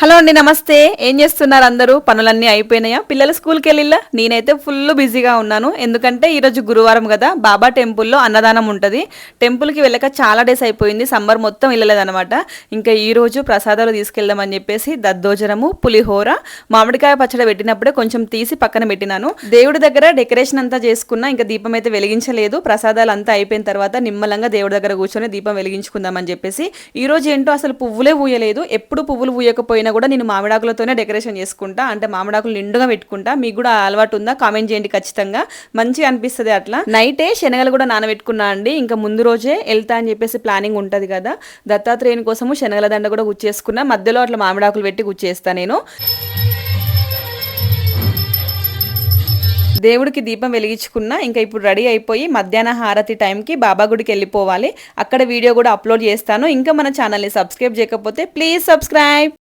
Hello అండి నమస్తే. ఏం చేస్తున్నారు అందరూ? పనులన్నీ అయిపోయినాయా? పిల్లలు స్కూల్కి వెళ్ళిల్లా? నేనైతే ఫుల్ బిజీగా ఉన్నాను. ఎందుకంటే ఈరోజు గురువారం కదా బాబా టెంపుల్లో అన్నదానం ఉంటుంది. టెంపుల్కి వెళ్ళక చాలా డేస్ అయిపోయింది. సమ్మర్ మొత్తం వెళ్ళలేదన్నమాట. ఇంకా ఈ రోజు ప్రసాదాలు తీసుకెళ్దామని చెప్పేసి దద్దోజనము పులిహోర మామిడికాయ పచ్చడి పెట్టినప్పుడే కొంచెం తీసి పక్కన పెట్టినాను. దేవుడి దగ్గర డెకరేషన్ అంతా చేసుకున్నా ఇంకా దీపం అయితే వెలిగించలేదు. ప్రసాదాలు అంతా అయిపోయిన తర్వాత నిమ్మలంగా దేవుడి దగ్గర కూర్చొని దీపం వెలిగించుకుందామని చెప్పేసి ఈ రోజు ఏంటో అసలు పువ్వులే పూయలేదు ఎప్పుడు పువ్వులు పూయకపోయినా కూడా నేను మామిడాకులతోనే డెకరేషన్ చేసుకుంటా అంటే మామిడాకులు నిండుగా పెట్టుకుంటా. మీకు కూడా అలవాటు ఉందా? కామెంట్ చేయండి ఖచ్చితంగా. మంచిగా అనిపిస్తుంది అట్లా. నైటే శనగలు కూడా నానబెట్టుకున్నా అండి. ఇంకా ముందు రోజే వెళ్తా అని చెప్పేసి ప్లానింగ్ ఉంటుంది కదా. దత్తాత్రేయుని కోసము శనగల దండ కూడా గుచ్చేసుకున్నా. మధ్యలో అట్లా మామిడాకులు పెట్టి గుచ్చేస్తా నేను. దేవుడికి దీపం వెలిగించుకున్నా. ఇంకా ఇప్పుడు రెడీ అయిపోయి మధ్యాహ్న హారతి టైంకి బాబా గుడికి వెళ్ళిపోవాలి. అక్కడ వీడియో కూడా అప్లోడ్ చేస్తాను. ఇంకా మన ఛానల్ని సబ్స్క్రైబ్ చేయకపోతే ప్లీజ్ సబ్స్క్రైబ్.